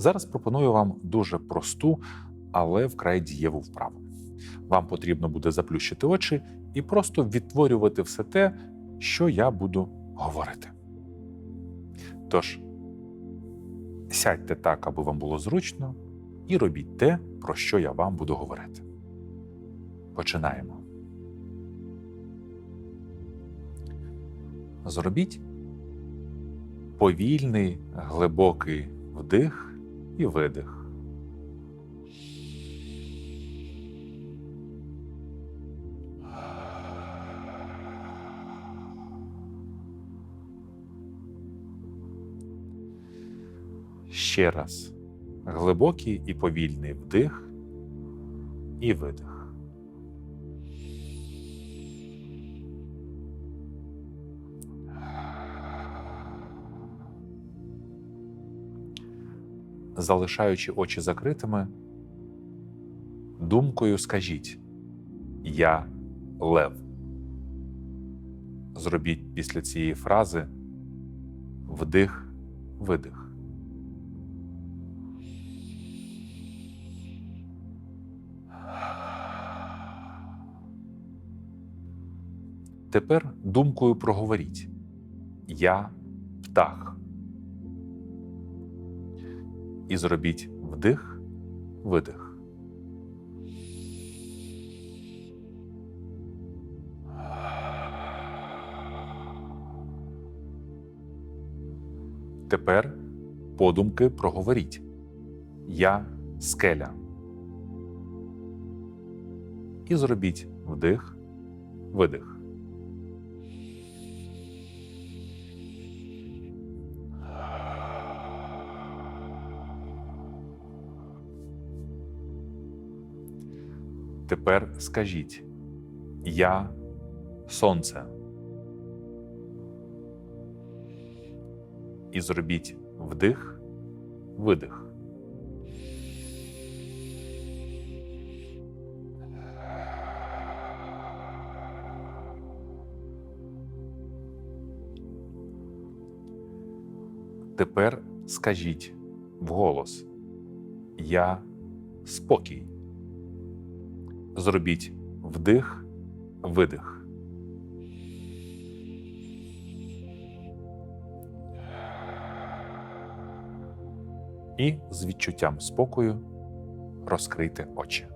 Зараз пропоную вам дуже просту, але вкрай дієву вправу. Вам потрібно буде заплющити очі і просто відтворювати все те, що я буду говорити. Тож, сядьте так, аби вам було зручно, і робіть те, про що я вам буду говорити. Починаємо. Зробіть повільний глибокий вдих і видих. Ще раз глибокий і повільний вдих і видих. Залишаючи очі закритими, думкою скажіть Я лев. Зробіть після цієї фрази вдих, видих. Тепер думкою проговоріть Я птах. І зробіть вдих, видих. Тепер подумки проговоріть Я скеля. І зробіть вдих, видих. Тепер скажіть Я сонце. І зробіть вдих, видих. Тепер скажіть вголос Я спокій. Зробіть вдих, видих. І з відчуттям спокою розкрийте очі.